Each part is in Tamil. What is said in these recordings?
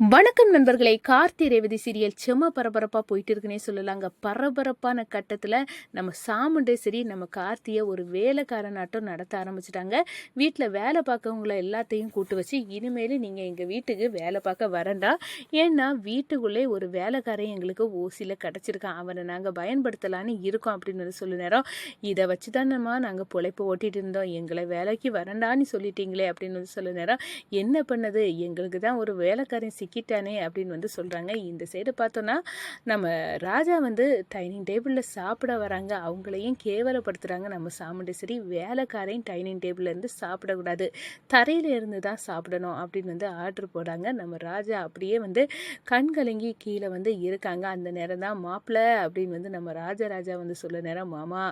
வணக்கம் நண்பர்களே. கார்த்தி ரேவதி சீரியல் செம்ம பரபரப்பாக போயிட்டு இருக்குன்னே சொல்லலாங்க. பரபரப்பான கட்டத்தில் நம்ம சாமுண்டேஸ்வரி நம்ம கார்த்தியை ஒரு வேலைக்காரனாட்டம் நடத்த ஆரம்பிச்சிட்டாங்க. வீட்டில் வேலை பார்க்கவங்கள எல்லாத்தையும் கூட்டு வச்சு இனிமேல் நீங்கள் எங்கள் வீட்டுக்கு வேலை பார்க்க வரண்டா. ஏன்னா வீட்டுக்குள்ளே ஒரு வேலைக்காரன் எங்களுக்கு ஓசியில் கிடச்சிருக்கான். அவனை நாங்கள் பயன்படுத்தலான்னு இருக்கோம் அப்படின்னு வந்து சொல்ல நேரம் இதை வச்சு தானம்மா நாங்கள் பொழைப்பு ஓட்டிகிட்டு இருந்தோம். எங்களை வேலைக்கு வரண்டான்னு சொல்லிட்டீங்களே அப்படின்னு வந்து சொல்ல நேரம் என்ன பண்ணது? எங்களுக்கு தான் ஒரு வேலைக்காரன் சிக்கிட்டானே அப்படின்னு வந்து சொல்கிறாங்க இந்த சைடு பார்த்தோன்னா நம்ம ராஜா வந்து டைனிங் டேபிளில் சாப்பிட வராங்க. அவங்களையும் கேவலப்படுத்துகிறாங்க நம்ம சாமுண்டேஸ்வரி வேலைக்காரையும் டைனிங் டேபிள்லேருந்து சாப்பிடக்கூடாது. தரையில் இருந்து தான் சாப்பிடணும் அப்படின்னு வந்து ஆர்டர் போடுறாங்க. நம்ம ராஜா அப்படியே வந்து கண் கலங்கி கீழே வந்து இருக்காங்க. அந்த நேரம் தான் மாப்பிள்ளை அப்படின்னு வந்து நம்ம ராஜராஜா வந்து சொல்ல நேரம் மாமா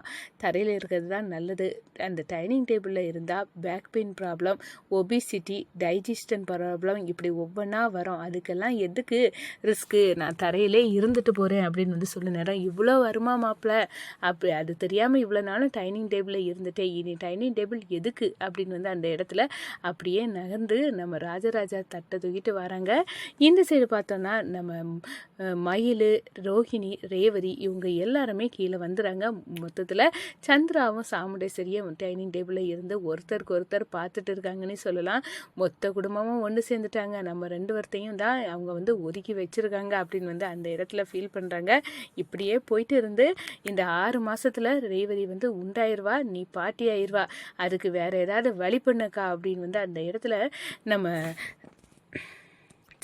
தரையில் இருக்கிறது தான் நல்லது. அந்த டைனிங் டேபிளில் இருந்தால் back pain problem obesity digestion problem இப்படி ஒவ்வொன்றா வரும். அதுக்கெல்லாம் எதுக்கு ரிஸ்க்கு? நான் தரையிலே இருந்துட்டு போகிறேன் அப்படின்னு வந்து சொல்ல நேரம் இவ்வளோ வருமா மாப்பிள்ள அப்படி அது தெரியாமல் இவ்வளோ நாளும் டைனிங் டேபிளில் இருந்துட்டேன். இனி டைனிங் டேபிள் எதுக்கு? அப்படின்னு வந்து அந்த இடத்துல அப்படியே நகர்ந்து நம்ம ராஜராஜா தட்டை தூக்கிட்டு வராங்க. இந்த சைடு பார்த்தோன்னா நம்ம மயில் ரோஹிணி ரேவதி இவங்க எல்லாருமே கீழே வந்துடுறாங்க மொத்தத்தில் சந்திராவும் சாமுண்டேஸ்வரியும் டைனிங் டேபிளில் இருந்து ஒருத்தருக்கு ஒருத்தர் பார்த்துட்டு இருக்காங்கன்னு சொல்லலாம். மொத்த குடும்பமும் ஒன்று சேர்ந்துட்டாங்க. நம்ம ரெண்டு பேர்த்தையும் தான் அவங்க வந்து ஒதுக்கி வச்சுருக்காங்க அப்படின்னு வந்து அந்த இடத்துல ஃபீல் பண்ணுறாங்க இப்படியே போயிட்டு இருந்து இந்த ஆறு மாதத்தில் ரேவதி வந்து உண்டாயிருவா நீ பாட்டி ஆயிருவா. அதுக்கு வேறு ஏதாவது வழி பண்ணுக்கா அப்படின்னு வந்து அந்த இடத்துல நம்ம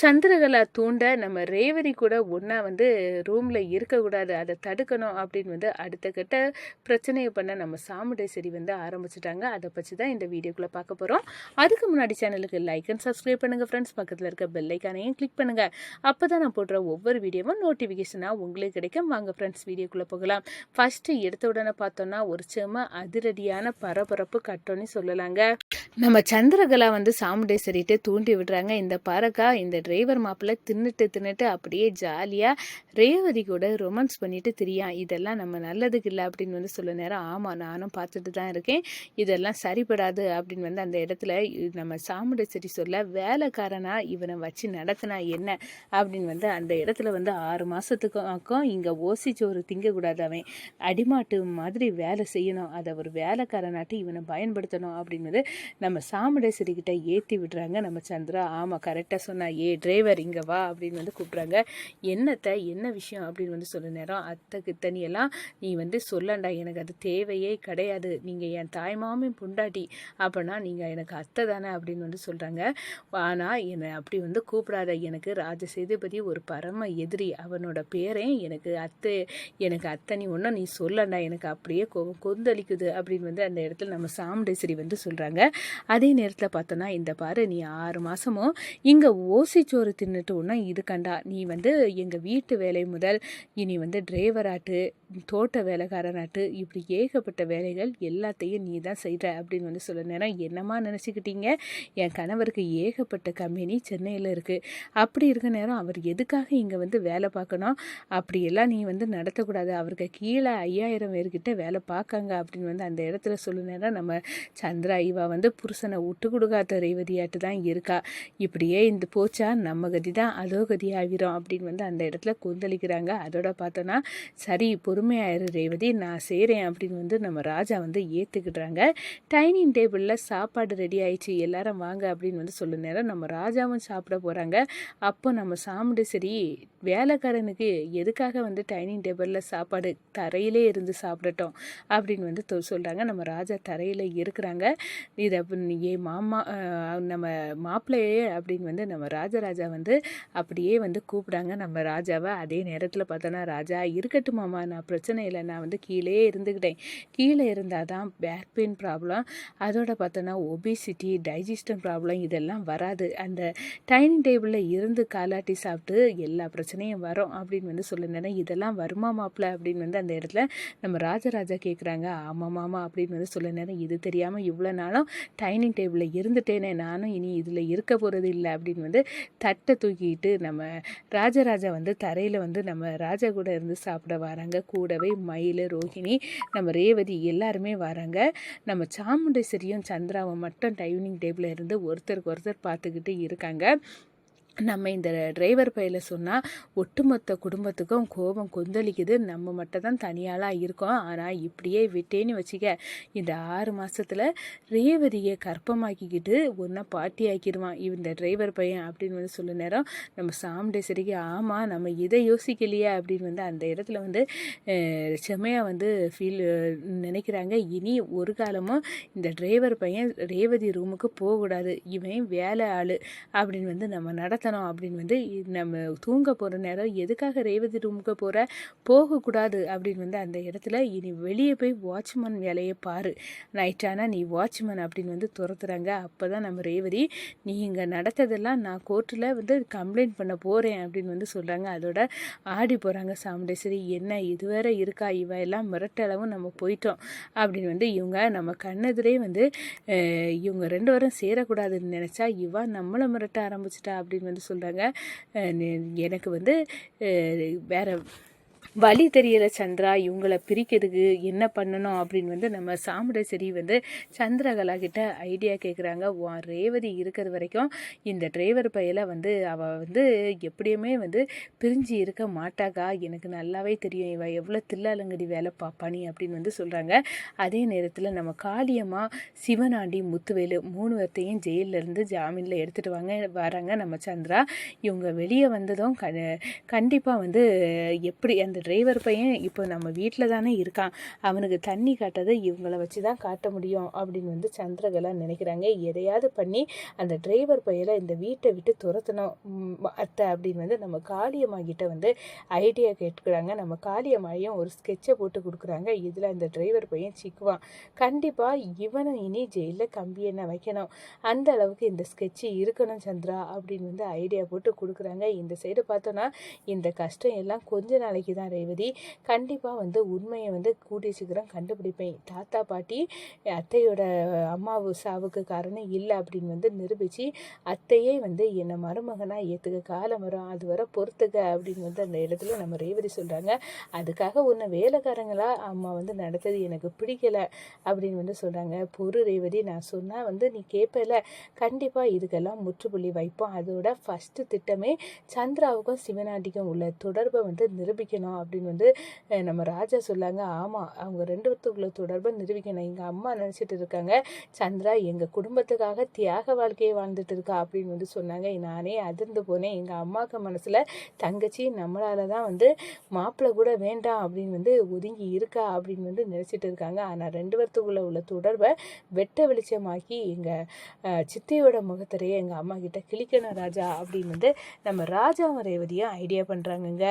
சந்திரகலா தூண்ட நம்ம ரேவதி கூட ஒன்றா வந்து ரூமில் இருக்கக்கூடாது அதை தடுக்கணும் அப்படின்னு வந்து அடுத்த கட்ட பிரச்சனையை பண்ண நம்ம சாமுண்டேஸ்வரி வந்து ஆரம்பிச்சிட்டாங்க. அதை பற்றி தான் இந்த வீடியோக்குள்ளே பார்க்க போகிறோம் அதுக்கு முன்னாடி சேனலுக்கு லைக் அண்ட் சப்ஸ்கிரைப் பண்ணுங்கள் ஃப்ரெண்ட்ஸ் பக்கத்தில் இருக்க பெல்லைக்கானையும் கிளிக் பண்ணுங்கள் அப்போ தான் நான் போடுற ஒவ்வொரு வீடியோவும் நோட்டிஃபிகேஷனாக உங்களுக்கு கிடைக்கும். வாங்க ஃப்ரெண்ட்ஸ் வீடியோக்குள்ளே போகலாம். ஃபஸ்ட்டு எடுத்த உடனே பார்த்தோன்னா ஒரு செம அதிரடியான பரபரப்பு கட்டோன்னு சொல்லலாங்க. நம்ம சந்திரகலா வந்து சாமுண்டேஸ்வரிட்டு தூண்டி விடுறாங்க. இந்த பறக்கா இந்த டிரைவர் மாப்பிள்ள தின்னுட்டு தின்னுட்டு அப்படியே ஜாலியாக ரேவதி கூட ரொமான்ஸ் பண்ணிட்டு திரியான் இதெல்லாம் நம்ம நல்லதுக்கு இல்லை அப்படின்னு வந்து சொல்ல நேரம் ஆமாம் நானும் பார்த்துட்டு தான் இருக்கேன். இதெல்லாம் சரிப்படாது அப்படின்னு வந்து அந்த இடத்துல இ- நம்ம சாமுண்டேஸ்வரி சொல்ல வேலைக்காரனா இவனை வச்சு நடத்தினா என்ன? அப்படின்னு வந்து அந்த இடத்துல வந்து ஆறு மாதத்துக்கும் இங்கே ஓசிச்சு ஒரு திங்கக்கூடாது அவன். அடிமாட்டு மாதிரி வேலை செய்யணும். அதை ஒரு வேலைக்காரனாட்டி இவனை பயன்படுத்தணும் அப்படின்னு நம்ம சாமுடேஸ்வரி கிட்ட ஏற்றி விடுறாங்க நம்ம சந்திரா. ஆமாம் கரெக்டாக சொன்னா ஏ டிரைவர் இங்கே வா அப்படின்னு வந்து கூப்பிட்றாங்க. என்னத்தை என்ன விஷயம் அப்படின்னு வந்து சொல்ல நேரம் அத்தை கித்தனி எல்லாம் நீ வந்து சொல்லண்டா எனக்கு அது தேவையே கிடையாது. நீங்கள் என் தாய்மாமின் பொண்டாட்டி அப்போனா நீங்கள் எனக்கு அத்தை தானே அப்படின்னு வந்து சொல்கிறாங்க ஆனால் என்னை அப்படி வந்து கூப்பிடாத. எனக்கு ராஜ சேதுபதி ஒரு பரம எதிரி. அவனோட பேரே எனக்கு அத்தை எனக்கு அத்தனி ஒன்றும் நீ சொல்லண்டா. எனக்கு அப்படியே கொ கொந்தளிக்குது அப்படின்னு வந்து அந்த இடத்துல நம்ம சாமுண்டேஸ்வரி வந்து சொல்கிறாங்க அதே நேரத்தில் பார்த்தோன்னா இந்த பாரு நீ ஆறு மாதமும் இங்கே ஓசி சோறு தின்னுட்டு இது கண்டா நீ வந்து எங்கள் வீட்டு வேலை முதல் இனி வந்து டிரைவராட்டு தோட்ட வேலைக்காரனாட்டு இப்படி ஏகப்பட்ட வேலைகள் எல்லாத்தையும் நீ தான் செய்கிற அப்படின்னு வந்து சொல்ல நேரம் என்னம்மா நினச்சிக்கிட்டீங்க? என் கணவருக்கு ஏகப்பட்ட கம்பெனி சென்னையில் இருக்குது அப்படி இருக்க நேரம் அவர் எதுக்காக இங்கே வந்து வேலை பார்க்கணும்? அப்படியெல்லாம் நீ வந்து நடத்தக்கூடாது. அவருக்கு கீழே ஐயாயிரம் பேர்கிட்ட வேலை பார்க்காங்க அப்படின்னு வந்து அந்த இடத்துல சொல்ல நேரம் நம்ம சந்திரா இவா வந்து புருஷனை விட்டு கொடுக்காத ரேவதியாட்டு தான் இருக்கா. இப்படியே இந்த போச்சா? நம்ம கதி தான் அதோ கதி ஆகிரும் அப்படின்னு வந்து அந்த இடத்துல கொந்தளிக்கிறாங்க அதோட பார்த்தோன்னா சரி பொறுமையாயிரு ரேவதி நான் செய்கிறேன் அப்படின்னு வந்து நம்ம ராஜா வந்து ஏற்றுக்கிடுறாங்க டைனிங் டேபிளில் சாப்பாடு ரெடி ஆயிடுச்சு எல்லாரும் வாங்க அப்படின்னு வந்து சொல்ல நேரம் நம்ம ராஜாவும் சாப்பிட போகிறாங்க அப்போ நம்ம சாமுண்டேஸ்வரி வேலைக்காரனுக்கு எதுக்காக வந்து டைனிங் டேபிளில் சாப்பாடு தரையிலே இருந்து சாப்பிடட்டும் அப்படின்னு வந்து தொ- நம்ம ராஜா தரையில் இருக்கிறாங்க. இதை ஏ மாமா நம்ம மாப்பிள்ளையே அப்படின்னு வந்து நம்ம ராஜராஜா வந்து அப்படியே வந்து கூப்பிடாங்க நம்ம ராஜாவை அதே நேரத்தில் பார்த்தோன்னா ராஜா இருக்கட்டும் மாமா நான் பிரச்சனை இல்லை. நான் வந்து கீழே இருந்துக்கிட்டேன் கீழே இருந்தால் தான் பேக் பெயின் ப்ராப்ளம். அதோட பார்த்தோன்னா ஒபிசிட்டி டைஜஸ்டன் ப்ராப்ளம் இதெல்லாம் வராது. அந்த டைனிங் டேபிளில் இருந்து காலாட்டி சாப்பிட்டு எல்லா பிரச்சனையும் பிரச்சனையும் வரும் அப்படின்னு வந்து சொல்லியிருந்தேன் இதெல்லாம் வருமா மாப்பிள்ள அப்படின்னு வந்து அந்த இடத்துல நம்ம ராஜராஜா கேட்குறாங்க ஆமாம் மாமா அப்படின்னு வந்து சொல்லியிருந்தேன் இது தெரியாமல் இவ்வளோ நாளும் டைனிங் டேபிளில் இருந்துட்டேனே நானும் இனி இதில் இருக்க போகிறது இல்லை அப்படின்னு வந்து தட்டை தூக்கிட்டு நம்ம ராஜராஜா வந்து தரையில் வந்து நம்ம ராஜா கூட இருந்து சாப்பிட வராங்க. கூடவே மயில் ரோஹிணி நம்ம ரேவதி எல்லாருமே வராங்க. நம்ம சாமுண்டேஸ்வரியும் சந்திராவும் மட்டும் டைனிங் டேபிளில் இருந்து ஒருத்தருக்கு ஒருத்தர் பார்த்துக்கிட்டு இருக்காங்க. நம்ம இந்த டிரைவர் பையில் சொன்னால் ஒட்டுமொத்த குடும்பத்துக்கும் கோபம் கொந்தளிக்குது. நம்ம மட்டும் தான் தனியாளாக இருக்கோம். ஆனால் இப்படியே விட்டேன்னு வச்சுக்க இந்த ஆறு மாதத்தில் ரேவதியை கற்பமாக்கிக்கிட்டு ஒன்றா பாட்டி ஆக்கிடுவான். இந்த டிரைவர் பையன் அப்படின்னு வந்து சொல்ல நேரம் நம்ம சாமுண்டேஸ்வரிக்கு ஆமாம் நம்ம இதை யோசிக்கலையே அப்படின்னு வந்து அந்த இடத்துல வந்து செம்மையாக வந்து ஃபீல் நினைக்கிறாங்க. இனி ஒரு காலமும் இந்த டிரைவர் பையன் ரேவதி ரூமுக்கு போகக்கூடாது. இவன் வேலை ஆள் அப்படின்னு வந்து நம்ம நடத்தணும் அப்படின்னு வந்து நம்ம தூங்க போகிற நேரம் எதுக்காக ரேவதி ரூமுக்கு போகிற போகக்கூடாது அப்படின்னு வந்து அந்த இடத்துல இனி வெளியே போய் வாட்ச்மேன் வேலையை பாரு. நைட் ஆனால் நீ வாட்ச்மேன் அப்படின்னு வந்து துரத்துறாங்க. அப்போ தான் நம்ம ரேவதி நீ இங்கே நடத்ததெல்லாம் நான் கோர்ட்டில் வந்து கம்ப்ளைண்ட் பண்ண போகிறேன் அப்படின்னு வந்து சொல்கிறாங்க அதோட ஆடி போகிறாங்க சாமுண்டேஸ்வரி. என்ன இதுவரை இருக்கா? இவ எல்லாம் மிரட்டளவும் நம்ம போயிட்டோம் அப்படின்னு வந்து இவங்க நம்ம கண்ணெதிரே வந்து இவங்க ரெண்டு பேரும் சேரக்கூடாதுன்னு நினச்சா இவா நம்மளை மிரட்ட ஆரம்பிச்சிட்டா அப்படின்னு வந்து சொல்கிறாங்க எனக்கு வந்து வேறு வழி தெரியல சந்திரா இவங்களை பிரிக்கிறதுக்கு என்ன பண்ணணும் அப்படின்னு வந்து நம்ம சாமுண்டேஸ்வரி வந்து சந்திரகலா கிட்ட ஐடியா கேட்குறாங்க வா ரேவதி இருக்கிறது வரைக்கும் இந்த டிரைவர் பையலை வந்து அவள் வந்து எப்படியுமே வந்து பிரிஞ்சு இருக்க மாட்டாக்கா. எனக்கு நல்லாவே தெரியும். இவ எவ்வளோ தில்லாலங்கடி வேலை பாப்பானி அப்படின்னு வந்து சொல்கிறாங்க அதே நேரத்தில் நம்ம காளியம்மா சிவனாண்டி முத்துவேலு மூணு பேர்த்தையும் ஜெயிலிருந்து இருந்து ஜாமீனில் எடுத்துகிட்டு வாங்க வராங்க நம்ம சந்திரா. இவங்க வெளியே வந்ததும் க கண்டிப்பாக வந்து எப்படி அந்த டிரைவர் பையன் இப்போ நம்ம வீட்டில் தானே இருக்கான். அவனுக்கு தண்ணி காட்டதை இவங்கள வச்சு தான் காட்ட முடியும் அப்படின்னு வந்து சந்திரகலா நினைக்கிறாங்க. எதையாவது பண்ணி அந்த டிரைவர் பையலை இந்த வீட்டை விட்டு துரத்தணும் அத்தை அப்படின்னு வந்து நம்ம காளியம்மாகிட்ட வந்து ஐடியா கேட்குறாங்க நம்ம காளியம்மாயும் ஒரு ஸ்கெட்சை போட்டு கொடுக்குறாங்க. இதில் அந்த டிரைவர் பையன் சிக்குவான். கண்டிப்பாக இவனை இனி ஜெயிலில் கம்பி என்ன வைக்கணும். அந்த அளவுக்கு இந்த ஸ்கெட்சு இருக்கணும் சந்திரா அப்படின்னு வந்து ஐடியா போட்டு கொடுக்குறாங்க. இந்த சைடு பார்த்தோன்னா இந்த கஷ்டம் எல்லாம் கொஞ்ச நாளைக்கு தான் ரேவதி கண்டிப்பாக வந்து உண்மையை வந்து கூடிய சீக்கிரம் கண்டுபிடிப்பேன். தாத்தா பாட்டி அத்தையோட அம்மாவு சாவுக்கு காரணம் இல்லை அப்படின்னு வந்து நிரூபித்து அத்தையே வந்து என்னை மருமகனாக ஏற்றுக்க காலம் வரும் அது வர பொறுத்துக்க அப்படின்னு வந்து அந்த இடத்துல நம்ம ரேவதி சொல்கிறாங்க அதுக்காக உன்னை வேலைக்காரங்களாக அம்மா வந்து நடத்தது எனக்கு பிடிக்கல அப்படின்னு வந்து சொல்கிறாங்க பொறு ரேவதி நான் சொன்னால் வந்து நீ கேட்பல கண்டிப்பாக இதுக்கெல்லாம் முற்றுப்புள்ளி வைப்போம். அதோட ஃபஸ்ட்டு திட்டமே சந்திராவுக்கும் சிவநாட்டிக்கும் உள்ள தொடர்பை வந்து நிரூபிக்கணும். அப்படின்னு வந்து நம்ம ராஜா சொல்லாங்க. ஆமாம் அவங்க ரெண்டு பேர்த்துக்குள்ள தொடர்பை நிரூபிக்கணும். எங்கள் அம்மா நினச்சிட்டு இருக்காங்க சந்திரா எங்கள் குடும்பத்துக்காக தியாக வாழ்க்கையை வாழ்ந்துட்டு இருக்கா அப்படின்னு வந்து சொன்னாங்க. நானே அதிர்ந்து போனேன். எங்கள் அம்மாவுக்கு மனசில் தங்கச்சி நம்மளால தான் வந்து மாப்பிள்ளை கூட வேண்டாம் அப்படின்னு வந்து ஒதுங்கி இருக்கா அப்படின்னு வந்து நினச்சிட்டு இருக்காங்க. ஆனால் ரெண்டு பேர்த்துக்குள்ள உள்ள தொடர்பை வெட்ட வெளிச்சமாக்கி எங்கள் சித்தியோட முகத்திரையே எங்கள் அம்மா கிட்ட கிளிக்கணும் ராஜா அப்படின்னு வந்து நம்ம ராஜா ரேவதியும் ஐடியா பண்ணுறாங்கங்க